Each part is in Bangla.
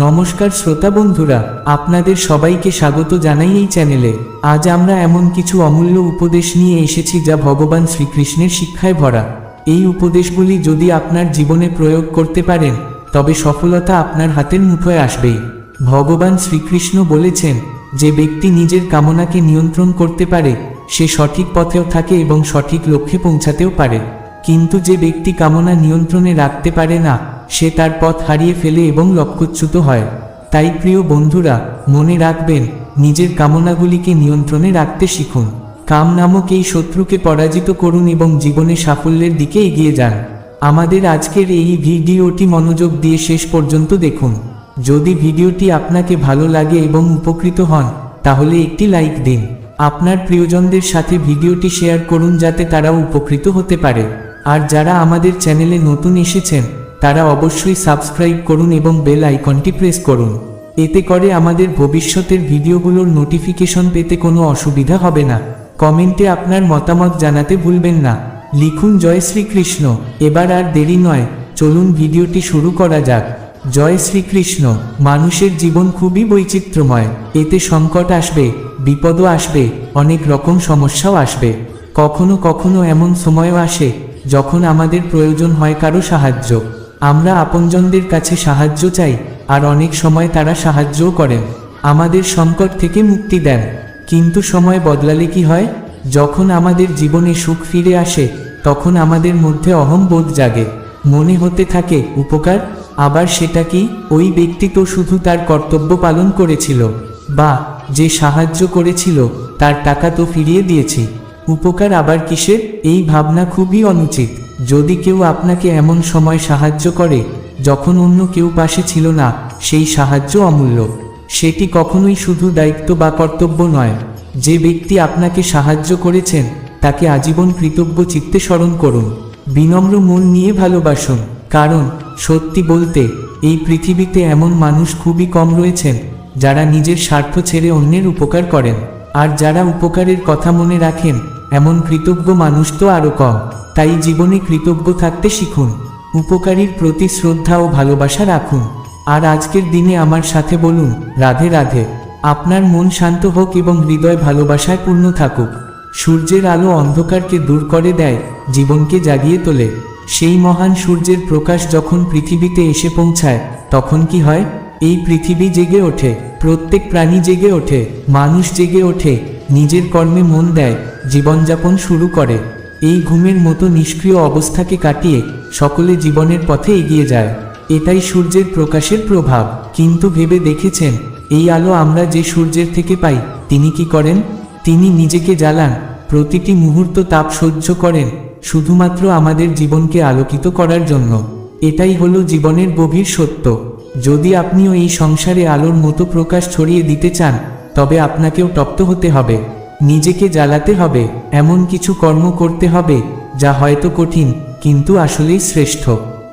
নমস্কার শ্রোতা বন্ধুরা, আপনাদের সবাইকে স্বাগত জানাই এই চ্যানেলে। আজ আমরা এমন কিছু অমূল্য উপদেশ নিয়ে এসেছি যা ভগবান শ্রীকৃষ্ণের শিক্ষায় ভরা। এই উপদেশগুলি যদি আপনার জীবনে প্রয়োগ করতে পারেন, তবে সফলতা আপনার হাতের মুঠোয় আসবেই ভগবান শ্রীকৃষ্ণ বলেছেন, যে ব্যক্তি নিজের কামনাকে নিয়ন্ত্রণ করতে পারে, সে সঠিক পথেও থাকে এবং সঠিক লক্ষ্যে পৌঁছাতেও পারে। কিন্তু যে ব্যক্তি কামনা নিয়ন্ত্রণে রাখতে পারে না, সে তার পথ হারিয়ে ফেলে এবং লক্ষ্যচ্যুত হয়। তাই প্রিয় বন্ধুরা, মনে রাখবেন, নিজের কামনাগুলিকে নিয়ন্ত্রণে রাখতে শিখুন। কাম নামক এই শত্রুকে পরাজিত করুন এবং জীবনে সাফল্যের দিকে এগিয়ে যান। আমাদের আজকের এই ভিডিওটি মনোযোগ দিয়ে শেষ পর্যন্ত দেখুন। যদি ভিডিওটি আপনাকে ভালো লাগে এবং উপকৃত হন, তাহলে একটি লাইক দিন। আপনার প্রিয়জনদের সাথে ভিডিওটি শেয়ার করুন যাতে তারাও উপকৃত হতে পারে। আর যারা আমাদের চ্যানেলে নতুন এসেছেন, তারা অবশ্যই সাবস্ক্রাইব করুন এবং বেল আইকনটি প্রেস করুন। এতে করে আমাদের ভবিষ্যতের ভিডিওগুলোর নোটিফিকেশন পেতে কোনো অসুবিধা হবে না। কমেন্টে আপনার মতামত জানাতে ভুলবেন না। লিখুন জয় শ্রীকৃষ্ণ। এবার আর দেরি নয়, চলুন ভিডিওটি শুরু করা যাক। জয় শ্রীকৃষ্ণ। মানুষের জীবন খুবই বৈচিত্র্যময়। এতে সংকট আসবে, বিপদও আসবে, অনেক রকম সমস্যাও আসবে। কখনো কখনো এমন সময়ও আসে যখন আমাদের প্রয়োজন হয় কারও সাহায্য, আমরা আপনজনদের কাছে সাহায্য চাই, আর অনেক সময় তারা সাহায্যও করেন। আমাদের সংকট থেকে মুক্তি দেন। কিন্তু সময় বদলালে কি হয়? যখন আমাদের জীবনে সুখ ফিরে আসে, তখন আমাদের মধ্যে অহংবোধ জাগে। মনে হতে থাকে, উপকার? আবার সেটা কি? ওই ব্যক্তি তো শুধু তার কর্তব্য পালন করেছিল। বা, যে সাহায্য করেছিল, তার টাকা তো ফিরিয়ে দিয়েছি। উপকার আবার কিসের? এই ভাবনা খুবই অনুচিত। যদি কেউ আপনাকে এমন সময় সাহায্য করে, যখন অন্য কেউ পাশে ছিল না, সেই সাহায্য অমূল্য। সেটি কখনোই শুধু দায়িত্ব বা কর্তব্য নয়। যে ব্যক্তি আপনাকে সাহায্য করেছেন, তাকে আজীবন কৃতজ্ঞ চিত্তে স্মরণ করুন। বিনম্র মন নিয়ে ভালোবাসুন। কারণ, সত্যি বলতে, এই পৃথিবীতে এমন মানুষ খুবই কম রয়েছেন, যারা নিজের স্বার্থ ছেড়ে অন্যের উপকার করেন। আর যারা উপকারের কথা মনে রাখেন এমন কৃতজ্ঞ মানুষ তো আরও কম তাই জীবনে কৃতজ্ঞ থাকতে শিখুন। উপকারীর প্রতি শ্রদ্ধা ও ভালোবাসা রাখুন। আর আজকের দিনে আমার সাথে বলুন, রাধে রাধে। আপনার মন শান্ত হোক এবং হৃদয় ভালোবাসায় পূর্ণ থাকুক। সূর্যের আলো অন্ধকারকে দূর করে দেয়, জীবনকে জাগিয়ে তোলে। সেই মহান সূর্যের প্রকাশ যখন পৃথিবীতে এসে পৌঁছায়, তখন কি হয়? এই পৃথিবী জেগে ওঠে, প্রত্যেক প্রাণী জেগে ওঠে, মানুষ জেগে ওঠে, নিজের কর্মে মন দেয়। জীবনযাপন শুরু করে। এই ঘুমের মতো নিষ্ক্রিয় অবস্থাকে কাটিয়ে সকলে জীবনের পথে এগিয়ে যায়। এটাই সূর্যের প্রকাশের প্রভাব। কিন্তু ভেবে দেখেছেন, এই আলো আমরা যে সূর্যের থেকে পাই, তিনি কি করেন? তিনি নিজেকে জ্বালান, প্রতিটি মুহূর্ত তাপ সহ্য করেন, শুধুমাত্র আমাদের জীবনকে আলোকিত করার জন্য। এটাই হলো জীবনের গভীর সত্য। যদি আপনিও এই সংসারে আলোর মতো প্রকাশ ছড়িয়ে দিতে চান, তবে আপনাকেও তপ্ত হতে হবে। নিজেকে জ্বালাতে হবে, এমন কিছু কর্ম করতে হবে, যা হয়তো কঠিন, কিন্তু আসলেই শ্রেষ্ঠ।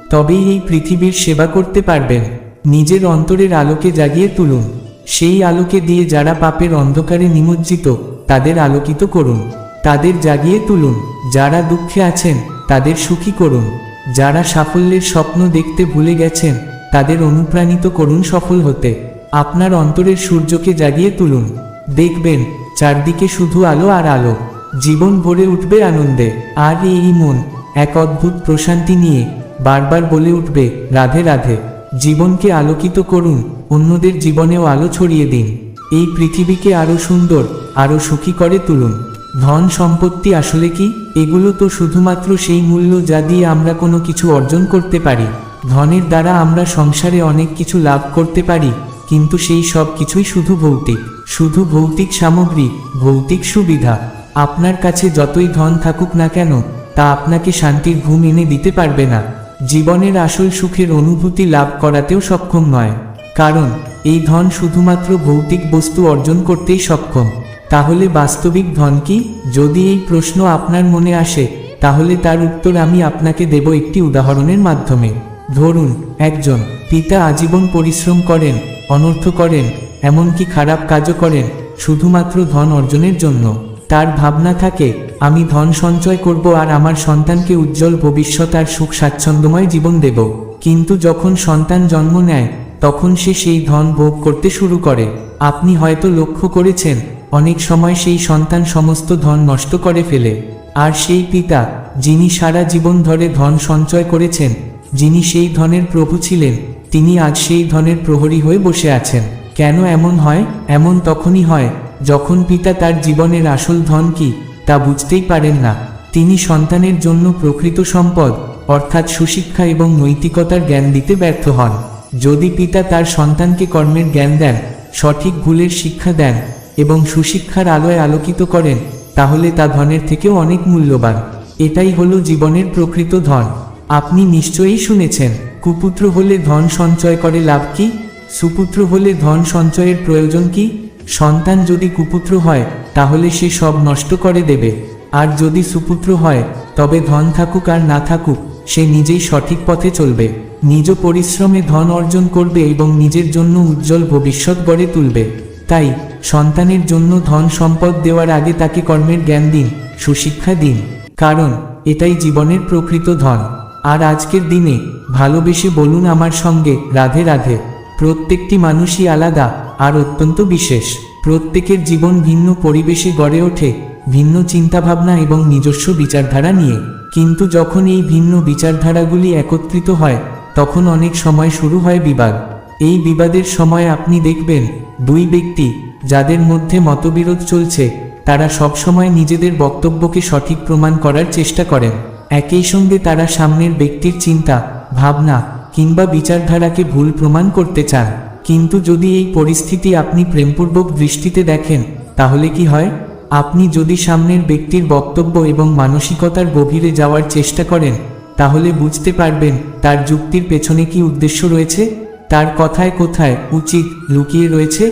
তবেই এই পৃথিবীর সেবা করতে পারবেন। নিজের অন্তরের আলোকে জাগিয়ে তুলুন। সেই আলোকে দিয়ে যারা পাপের অন্ধকারে নিমজ্জিত, তাদের আলোকিত করুন। তাদের জাগিয়ে তুলুন। যারা দুঃখে আছেন, তাদের সুখী করুন। যারা সাফল্যের স্বপ্ন দেখতে ভুলে গেছেন, তাদের অনুপ্রাণিত করুন সফল হতে। আপনার অন্তরের সূর্যকে জাগিয়ে তুলুন। দেখবেন চারদিকে শুধু আলো আর আলো। জীবন ভরে উঠবে আনন্দে। আর এই মন, এক অদ্ভুত প্রশান্তি নিয়ে বারবার বলে উঠবে, রাধে রাধে, জীবনকে আলোকিত করুন, অন্যদের জীবনেও আলো ছড়িয়ে দিন। এই পৃথিবীকে আরও সুন্দর আরও সুখী করে তুলুন। ধন সম্পত্তি আসলে কি? এগুলো তো শুধুমাত্র সেই মূল্য যা দিয়ে আমরা কোনো কিছু অর্জন করতে পারি। ধনের দ্বারা আমরা সংসারে অনেক কিছু লাভ করতে পারি, কিন্তু সেই সব কিছুই শুধু ভৌতিক। শুধু ভৌতিক সামগ্রী, ভৌতিক সুবিধা। আপনার কাছে যতই ধন থাকুক না কেন, তা আপনাকে শান্তির ঘুম এনে দিতে পারবে না। জীবনের আসল সুখের অনুভূতি লাভ করাতেও সক্ষম নয়। কারণ, এই ধন শুধুমাত্র ভৌতিক বস্তু অর্জন করতেই সক্ষম। তাহলে বাস্তবিক ধন কি? যদি এই প্রশ্ন আপনার মনে আসে, তাহলে তার উত্তর আমি আপনাকে দেব একটি উদাহরণের মাধ্যমে। ধরুন, একজন পিতা আজীবন পরিশ্রম করেন, অনর্থ করেন এমনকি খারাপ কাজও করেন, শুধুমাত্র ধন অর্জনের জন্য। তার ভাবনা থাকে, আমি ধন সঞ্চয় করব আর আমার সন্তানকে উজ্জ্বল ভবিষ্যৎ আর সুখ স্বাচ্ছন্দ্যময় জীবন দেব। কিন্তু যখন সন্তান জন্ম নেয়, তখন সে সেই ধন ভোগ করতে শুরু করে। আপনি হয়তো লক্ষ্য করেছেন, অনেক সময় সেই সন্তান সমস্ত ধন নষ্ট করে ফেলে। আর সেই পিতা, যিনি সারা জীবন ধরে ধন সঞ্চয় করেছেন, যিনি সেই ধনের প্রভু ছিলেন, তিনি আজ সেই ধনের প্রহরী হয়ে বসে আছেন। কেন এমন হয়? এমন তখনই হয়, যখন পিতা তার জীবনের আসল ধন কি, তা বুঝতেই পারেন না। তিনি সন্তানের জন্য প্রকৃত সম্পদ, অর্থাৎ সুশিক্ষা এবং নৈতিকতার জ্ঞান দিতে ব্যর্থ হন। যদি পিতা তার সন্তানকে কর্মের জ্ঞান দেন, সঠিক ভুলের শিক্ষা দেন এবং সুশিক্ষার আলোয় আলোকিত করেন, তাহলে তা ধনের থেকেও অনেক মূল্যবান। এটাই হলো জীবনের প্রকৃত ধন। আপনি নিশ্চয়ই শুনেছেন, কুপুত্র হলে ধন সঞ্চয় করে লাভ কি? সুপুত্র হলে ধন সঞ্চয়ের প্রয়োজন কি? সন্তান যদি কুপুত্র হয়, তাহলে সে সব নষ্ট করে দেবে। আর যদি সুপুত্র হয়, তবে ধন থাকুক আর না থাকুক, সে নিজেই সঠিক পথে চলবে। নিজ পরিশ্রমে ধন অর্জন করবে এবং নিজের জন্য উজ্জ্বল ভবিষ্যৎ গড়ে তুলবে। তাই, সন্তানের জন্য ধন সম্পদ দেওয়ার আগে তাকে কর্মের জ্ঞান দিন, সুশিক্ষা দিন। কারণ, এটাই জীবনের প্রকৃত ধন। আর আজকের দিনে, ভালোবেসে বলুন আমার সঙ্গে, রাধে রাধে। প্রত্যেকটি মানুষই আলাদা আর অত্যন্ত বিশেষ। প্রত্যেকের জীবন ভিন্ন পরিবেশে গড়ে ওঠে, ভিন্ন চিন্তাভাবনা এবং নিজস্ব বিচারধারা নিয়ে। কিন্তু যখন এই ভিন্ন বিচারধারাগুলি একত্রিত হয়, তখন অনেক সময় শুরু হয় বিবাদ। এই বিবাদের সময় আপনি দেখবেন, দুই ব্যক্তি, যাদের মধ্যে মতবিরোধ চলছে, তারা সবসময় নিজেদের বক্তব্যকে সঠিক প্রমাণ করার চেষ্টা করেন। একই সঙ্গে তারা সামনের ব্যক্তির চিন্তা, ভাবনা কিংবা বিচারধারাকে ভুল প্রমাণ করতে চান, কিন্তু যদি এই পরিস্থিতি আপনি প্রেমপূর্বক দৃষ্টিতে দেখেন, তাহলে কি হয়? আপনি যদি সামনের ব্যক্তির বক্তব্য এবং মানসিকতার গভীরে যাওয়ার চেষ্টা করেন, তাহলে বুঝতে পারবেন তার যুক্তির পেছনে কি উদ্দেশ্য রয়েছে। তার কথায় কোথায় উচিত লুকিয়ে রয়েছে,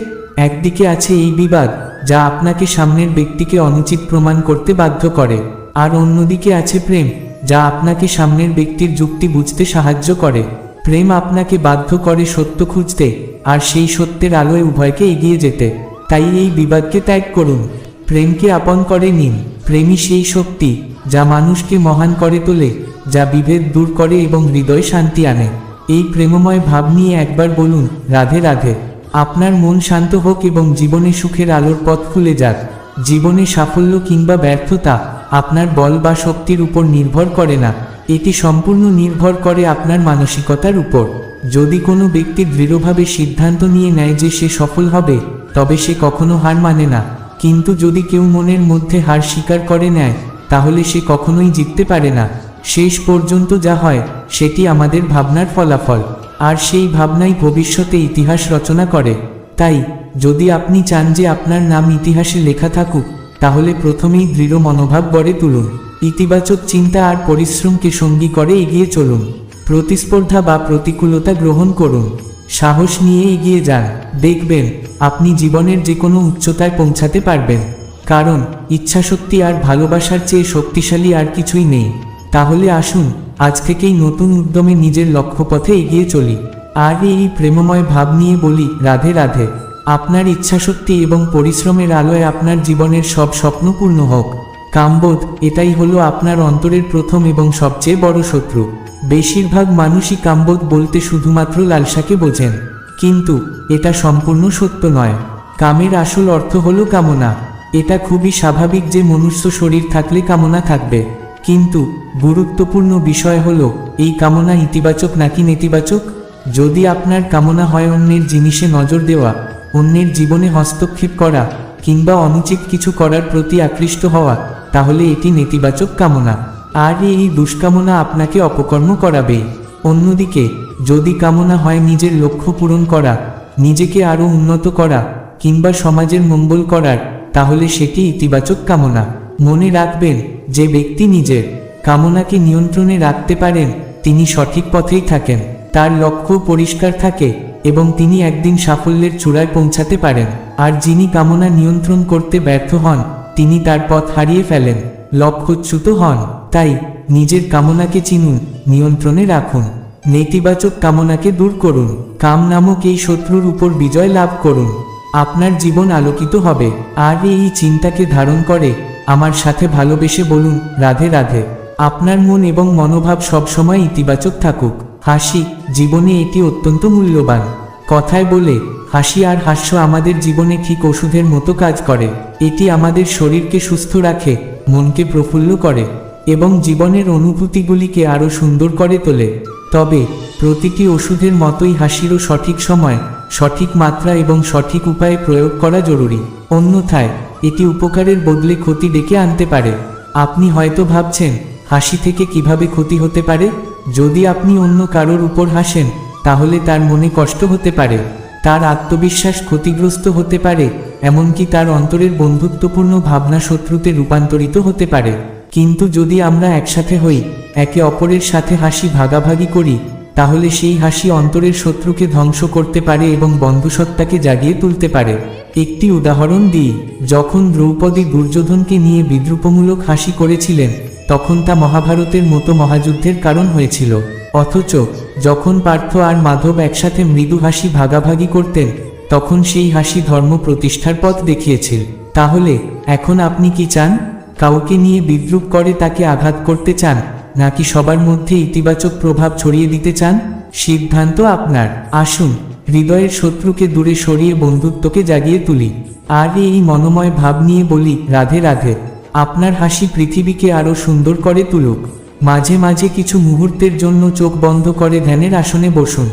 একদিকে আছে এই বিবাদ, যা আপনাকে সামনের ব্যক্তিকে অনুচিত প্রমাণ করতে বাধ্য করে, আর অন্যদিকে আছে প্রেম, যা আপনাকে সামনের ব্যক্তির যুক্তি বুঝতে সাহায্য করে। প্রেম আপনাকে বাধ্য করে সত্য খুঁজতে আর সেই সত্যের আলোয় উভয়কে এগিয়ে যেতে। তাই এই বিবাদকে ত্যাগ করুন। প্রেমকে আপন করে নিন। প্রেমই সেই শক্তি যা মানুষকে মহান করে তোলে, যা বিভেদ দূর করে এবং হৃদয় শান্তি আনে। এই প্রেমময় ভাব নিয়ে একবার বলুন, রাধে রাধে। আপনার মন শান্ত হোক এবং জীবনে সুখের আলোর পথ খুলে যাক। জীবনে সাফল্য কিংবা ব্যর্থতা আপনার বল বা শক্তির উপর নির্ভর করে না। এটি সম্পূর্ণ নির্ভর করে আপনার মানসিকতার উপর। যদি কোনো ব্যক্তি দৃঢ়ভাবে সিদ্ধান্ত নিয়ে নেয় যে সে সফল হবে, তবে সে কখনো হার মানে না। কিন্তু যদি কেউ মনের মধ্যে হার স্বীকার করে নেয়, তাহলে সে কখনোই জিততে পারে না। শেষ পর্যন্ত যা হয়, সেটি আমাদের ভাবনার ফলাফল। আর সেই ভাবনাই ভবিষ্যতে ইতিহাস রচনা করে। তাই, যদি আপনি চান যে আপনার নাম ইতিহাসে লেখা থাকুক, তাহলে প্রথমেই দৃঢ় মনোভাব গড়ে তুলুন। ইতিবাচক চিন্তা আর পরিশ্রমকে সঙ্গী করে এগিয়ে চলুন। প্রতিস্পর্ধা বা প্রতিকূলতা গ্রহণ করুন। সাহস নিয়ে এগিয়ে যান। দেখবেন, আপনি জীবনের যে কোনো উচ্চতায় পৌঁছাতে পারবেন। কারণ, ইচ্ছাশক্তি আর ভালোবাসার চেয়ে শক্তিশালী আর কিছুই নেই। তাহলে আসুন, আজ থেকেই নতুন উদ্যমে নিজের লক্ষ্যপথে এগিয়ে চলি। আর এই প্রেমময় ভাব নিয়ে বলি, রাধে রাধে। আপনার ইচ্ছাশক্তি এবং পরিশ্রমের আলোয় আপনার জীবনের সব স্বপ্ন পূর্ণ হোক। কামবোধ এটাই হলো আপনার অন্তরের প্রথম এবং সবচেয়ে বড় শত্রু। বেশিরভাগ মানুষই কামবোধ বলতে শুধুমাত্র লালসাকে বোঝেন। কিন্তু, এটা সম্পূর্ণ সত্য নয়। কামের আসল অর্থ হলো কামনা। এটা খুবই স্বাভাবিক যে মনুষ্য শরীর থাকলে কামনা থাকবে। কিন্তু, গুরুত্বপূর্ণ বিষয় হলো, এই কামনা ইতিবাচক নাকি নেতিবাচক? যদি আপনার কামনা হয় অন্যের জিনিসে নজর দেওয়া, অন্যের জীবনে হস্তক্ষেপ করা, কিংবা অনুচিত কিছু করার প্রতি আকৃষ্ট হওয়া তাহলে এটি নেতিবাচক কামনা। আর এই দুষ্কামনা আপনাকে অপকর্ম করাবে। অন্যদিকে, যদি কামনা হয় নিজের লক্ষ্য পূরণ করা, নিজেকে আরও উন্নত করা, কিংবা সমাজের মঙ্গল করার, তাহলে সেটি ইতিবাচক কামনা। মনে রাখবেন যে ব্যক্তি নিজের কামনাকে নিয়ন্ত্রণে রাখতে পারেন, তিনি সঠিক পথেই থাকেন। তার লক্ষ্য পরিষ্কার থাকে এবং তিনি একদিন সাফল্যের চূড়ায় পৌঁছাতে পারেন। আর যিনি কামনা নিয়ন্ত্রণ করতে ব্যর্থ হন তিনি তার পথ হারিয়ে ফেলেন লক্ষ্যচ্যুত হন। তাই নিজের কামনাকে চিনুন, নিয়ন্ত্রণে রাখুন, নেতিবাচক কামনাকে দূর করুন, কাম নামক এই শত্রুর উপর বিজয় লাভ করুন। আপনার জীবন আলোকিত হবে, আর এই চিন্তাকে ধারণ করে, আমার সাথে ভালোবেসে বলুন, রাধে রাধে। আপনার মন এবং মনোভাব সবসময় ইতিবাচক থাকুক। হাসি, জীবনে এটি অত্যন্ত মূল্যবান। কথায় বলে, হাসি আর হাস্য আমাদের জীবনে ঠিক ওষুধের মতো কাজ করে। এটি আমাদের শরীরকে সুস্থ রাখে, মনকে প্রফুল্ল করে এবং জীবনের অনুভূতিগুলিকে আরও সুন্দর করে তোলে। তবে, প্রতিটি ওষুধের মতোই হাসিরও সঠিক সময়, সঠিক মাত্রা এবং সঠিক উপায়ে প্রয়োগ করা জরুরি। অন্যথায়, এটি উপকারের বদলে ক্ষতি ডেকে আনতে পারে। আপনি হয়তো ভাবছেন, হাসি থেকে কীভাবে ক্ষতি হতে পারে? যদি আপনি অন্য কারোর উপর হাসেন তাহলে তার মনে কষ্ট হতে পারে, তার আত্মবিশ্বাস ক্ষতিগ্রস্ত হতে পারে, এমনকি তার অন্তরের বন্ধুত্বপূর্ণ ভাবনা শত্রুতে রূপান্তরিত হতে পারে। কিন্তু যদি আমরা একসাথে হই, একে অপরের সাথে হাসি ভাগাভাগি করি, তাহলে সেই হাসি অন্তরের শত্রুকে ধ্বংস করতে পারে এবং বন্ধুসত্তাকে জাগিয়ে তুলতে পারে। একটি উদাহরণ দিই, যখন দ্রৌপদী দুর্যোধনকে নিয়ে বিদ্রুপমূলক হাসি করেছিলেন, তখন তা মহাভারতের মতো মহাযুদ্ধের কারণ হয়েছিল। অথচ যখন পার্থ আর মাধব একসাথে মৃদু হাসি ভাগাভাগি করতেন, তখন সেই হাসি ধর্ম প্রতিষ্ঠার পথ দেখিয়েছিল তাহলে, এখন আপনি কি চান? কাউকে নিয়ে বিদ্রুপ করে তাকে আঘাত করতে চান, নাকি সবার মধ্যে ইতিবাচক প্রভাব ছড়িয়ে দিতে চান? সিদ্ধান্ত আপনার। আসুন, হৃদয়ের শত্রুকে দূরে সরিয়ে বন্ধুত্বকে জাগিয়ে তুলি। আর এই মনোময় ভাব নিয়ে বলি, রাধে রাধে। আপনার হাসি পৃথিবীকে আরও সুন্দর করে তুলুক। মাঝে মাঝে কিছু মুহূর্তের জন্য চোখ বন্ধ করে ধ্যানের আসনে বসুন।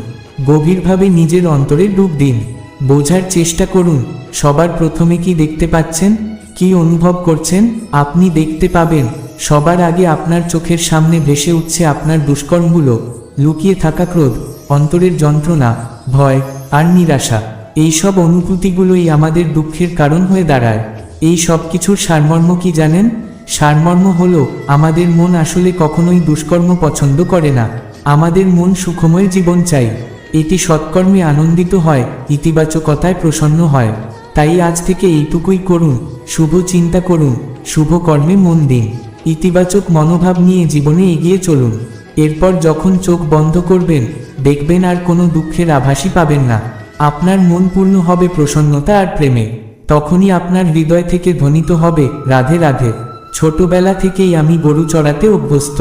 গভীরভাবে নিজের অন্তরে ডুব দিন। বোঝার চেষ্টা করুন, সবার প্রথমে কি দেখতে পাচ্ছেন, কি অনুভব করছেন, আপনি দেখতে পাবেন, সবার আগে আপনার চোখের সামনে ভেসে উঠছে আপনার দুষ্কর্মগুলো। লুকিয়ে থাকা ক্রোধ, অন্তরের যন্ত্রণা, ভয় আর নিরাশা এইসব অনুভূতিগুলোই আমাদের দুঃখের কারণ হয়ে দাঁড়ায়। এই সব কিছুর সারমর্ম কি জানেন? সারমর্ম হল, আমাদের মন আসলে কখনোই দুষ্কর্ম পছন্দ করে না। আমাদের মন সুখময় জীবন চাই। এটি সৎকর্মে আনন্দিত হয়, ইতিবাচকতায় প্রসন্ন হয়। তাই আজ থেকে এইটুকুই করুন, শুভ চিন্তা করুন, শুভ কর্মে মন দিন। ইতিবাচক মনোভাব নিয়ে জীবনে এগিয়ে চলুন। এরপর যখন চোখ বন্ধ করবেন, দেখবেন আর কোনো দুঃখের আভাসই পাবেন না। আপনার মন পূর্ণ হবে প্রসন্নতা আর প্রেমে। তখনই আপনার হৃদয় থেকে ধ্বনিত হবে রাধে রাধে। ছোটবেলা থেকেই আমি গরু চড়াতে অভ্যস্ত,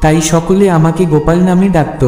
তাই সকলে আমাকে গোপাল নামে ডাকত।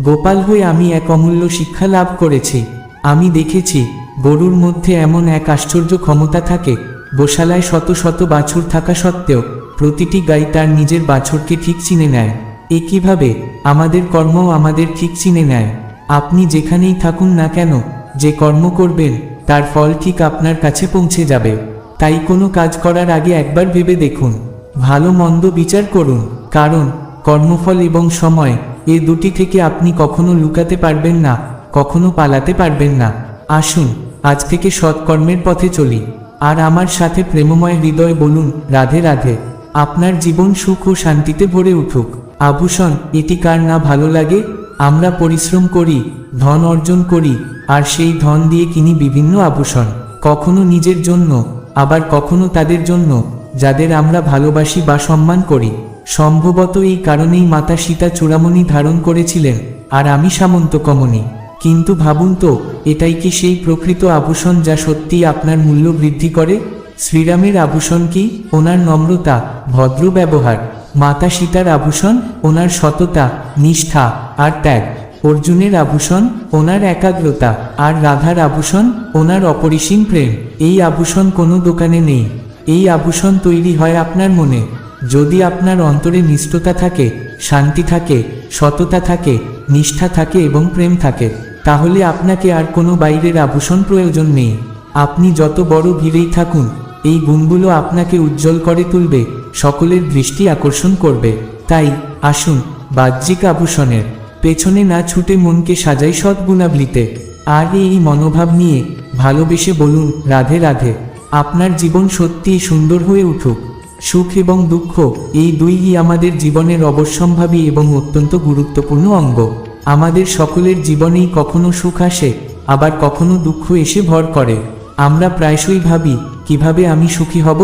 গোপাল হয়ে আমি এক অমূল্য শিক্ষা লাভ করেছি। আমি দেখেছি, গরুর মধ্যে এমন এক আশ্চর্য ক্ষমতা থাকে, গোশালায় শত শত বাছুর থাকা সত্ত্বেও, প্রতিটি গাই তার নিজের বাছুরকে ঠিক চিনে নেয়। একইভাবে আমাদের কর্মও আমাদের ঠিক চিনে নেয়। আপনি যেখানেই থাকুন না কেন, যে কর্ম করবেন, তার ফল ঠিক আপনার কাছে পৌঁছে যাবে। তাই কোনো কাজ করার আগে একবার ভেবে দেখুন। ভালো মন্দ বিচার করুন। কারণ, কর্মফল এবং সময়, এ দুটি থেকে আপনি কখনো লুকাতে পারবেন না, কখনো পালাতে পারবেন না। আসুন, আজ থেকে সৎকর্মের পথে চলি। আর আমার সাথে প্রেমময় হৃদয় বলুন, রাধে রাধে। আপনার জীবন সুখ ও শান্তিতে ভরে উঠুক। আভূষণ, এটি কার না ভালো লাগে? আমরা পরিশ্রম করি, ধন অর্জন করি, আর সেই ধন দিয়ে কিনি বিভিন্ন আভূষণ। কখনো নিজের জন্য আবার কখনো তাদের জন্য, যাদের আমরা ভালোবাসি বা সম্মান করি। সম্ভবত এই কারণেই মাতা সীতা চূড়ামণি ধারণ করেছিলেন, আর আমি সামন্তকমণি কিন্তু ভাবুন তো, এটাই কি সেই প্রকৃত আভূষণ যা সত্যি আপনার মূল্য বৃদ্ধি করে? শ্রীরামের আভূষণ কি? ওনার নম্রতা, ভদ্র ব্যবহার। মাতা সীতার আভূষণ, ওনার সততা, নিষ্ঠা, আর ত্যাগ। অর্জুনের আভূষণ, ওনার একাগ্রতা, আর রাধার আভূষণ, ওনার অপরিসীম প্রেম। এই আভূষণ কোনো দোকানে নেই। এই আভূষণ তৈরি হয় আপনার মনে। যদি আপনার অন্তরে নিষ্ঠতা থাকে, শান্তি থাকে, সততা থাকে, নিষ্ঠা থাকে এবং প্রেম থাকে, তাহলে আপনাকে আর কোনো বাইরের আভূষণ প্রয়োজন নেই। আপনি যত বড় ভিড়েই থাকুন, এই গুণগুলো আপনাকে উজ্জ্বল করে তুলবে, সকলের দৃষ্টি আকর্ষণ করবে। তাই আসুন, বাহ্যিক আভূষণের পেছনে না ছুটে মনকে সাজাই সদ্গুণাবলিতে আর এই মনোভাব নিয়ে ভালোবেসে বলুন, রাধে রাধে, আপনার জীবন সত্যিই সুন্দর হয়ে উঠুক। সুখ এবং দুঃখ এই দুইই আমাদের জীবনের অবশ্যম্ভাবী এবং অত্যন্ত গুরুত্বপূর্ণ অঙ্গ। আমাদের সকলের জীবনেই কখনো সুখ আসে, আবার কখনো দুঃখ এসে ভর করে। আমরা প্রায়শই ভাবি, কীভাবে আমি সুখী হব?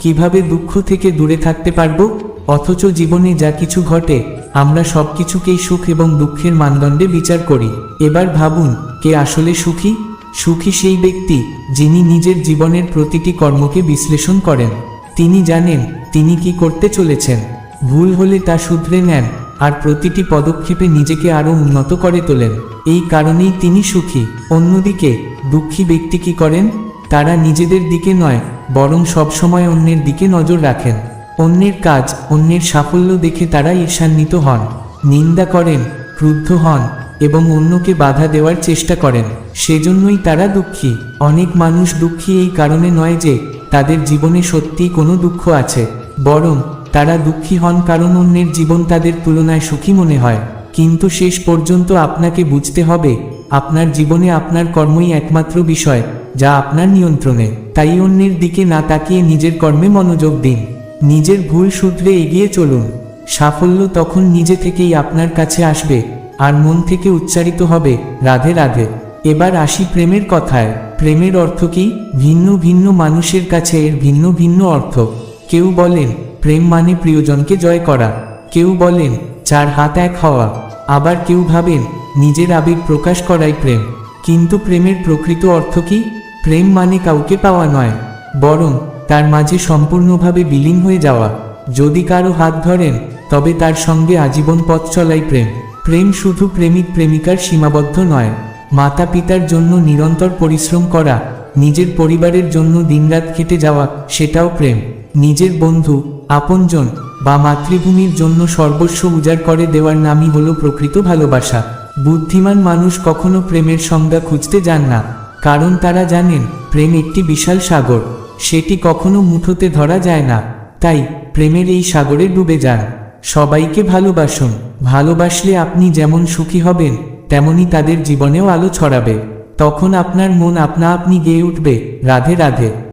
কীভাবে দুঃখ থেকে দূরে থাকতে পারব? অথচ জীবনে যা কিছু ঘটে আমরা সব কিছুকেই সুখ এবং দুঃখের মানদণ্ডে বিচার করি। এবার ভাবুন, কে আসলে সুখী? সুখী সেই ব্যক্তি, যিনি নিজের জীবনের প্রতিটি কর্মকে বিশ্লেষণ করেন। তিনি জানেন, তিনি কি করতে চলেছেন। ভুল হলে তা শুধরে নেন, আর প্রতিটি পদক্ষেপে নিজেকে আরও উন্নত করে তোলেন। এই কারণেই তিনি সুখী। অন্যদিকে, দুঃখী ব্যক্তি কি করেন? তারা নিজেদের দিকে নয়, বরং সবসময় অন্যের দিকে নজর রাখেন। অন্যের কাজ, অন্যের সাফল্য দেখে তারা ঈর্ষান্বিত হন। নিন্দা করেন, ক্রুদ্ধ হন এবং অন্যকে বাধা দেওয়ার চেষ্টা করেন। সেজন্যই তারা দুঃখী। অনেক মানুষ দুঃখী এই কারণে নয় যে তাদের জীবনে সত্যিই কোনো দুঃখ আছে। বরং তারা দুঃখী হন কারণ অন্যের জীবন তাদের তুলনায় সুখী মনে হয়। কিন্তু শেষ পর্যন্ত আপনাকে বুঝতে হবে, আপনার জীবনে আপনার কর্মই একমাত্র বিষয়, যা আপনার নিয়ন্ত্রণে। তাই অন্যের দিকে না তাকিয়ে নিজের কর্মে মনোযোগ দিন। নিজের ভুল শুধরে এগিয়ে চলুন। সাফল্য তখন নিজে থেকেই আপনার কাছে আসবে, আর মন থেকে উচ্চারিত হবে, রাধে রাধে। এবার আসি প্রেমের কথায়। প্রেমের অর্থ কি? ভিন্ন ভিন্ন মানুষের কাছে এর ভিন্ন ভিন্ন অর্থ। কেউ বলেন, প্রেম মানে প্রিয়জনকে জয় করা। কেউ বলেন, চার হাত এক হওয়া। আবার কেউ ভাবেন, নিজের আবেগ প্রকাশ করাই প্রেম। কিন্তু প্রেমের প্রকৃত অর্থ কি? প্রেম মানে কাউকে পাওয়া নয়, বরং তার মাঝে সম্পূর্ণভাবে বিলীন হয়ে যাওয়া। যদি কারও হাত ধরেন, তবে তার সঙ্গে আজীবন পথ চলাই প্রেম। প্রেম শুধু প্রেমিক প্রেমিকার সীমাবদ্ধ নয়। মাতা পিতার জন্য নিরন্তর পরিশ্রম করা, নিজের পরিবারের জন্য দিনরাত খেটে যাওয়া, সেটাও প্রেম। নিজের বন্ধু, আপনজন বা মাতৃভূমির জন্য সর্বস্ব উজাড় করে দেওয়ার নামই হলো প্রকৃত ভালোবাসা। বুদ্ধিমান মানুষ কখনো প্রেমের সংজ্ঞা খুঁজতে যান না, কারণ তারা জানেন, প্রেম একটি বিশাল সাগর। সেটি কখনো মুঠোতে ধরা যায় না। তাই প্রেমের এই সাগরে ডুবে যান। সবাইকে ভালোবাসুন। ভালোবাসলে আপনি যেমন সুখী হবেন, তেমনি তাদের জীবনেও আলো ছড়াবে। তখন আপনার মন আপনা আপনি গেয়ে উঠবে। রাধে রাধে।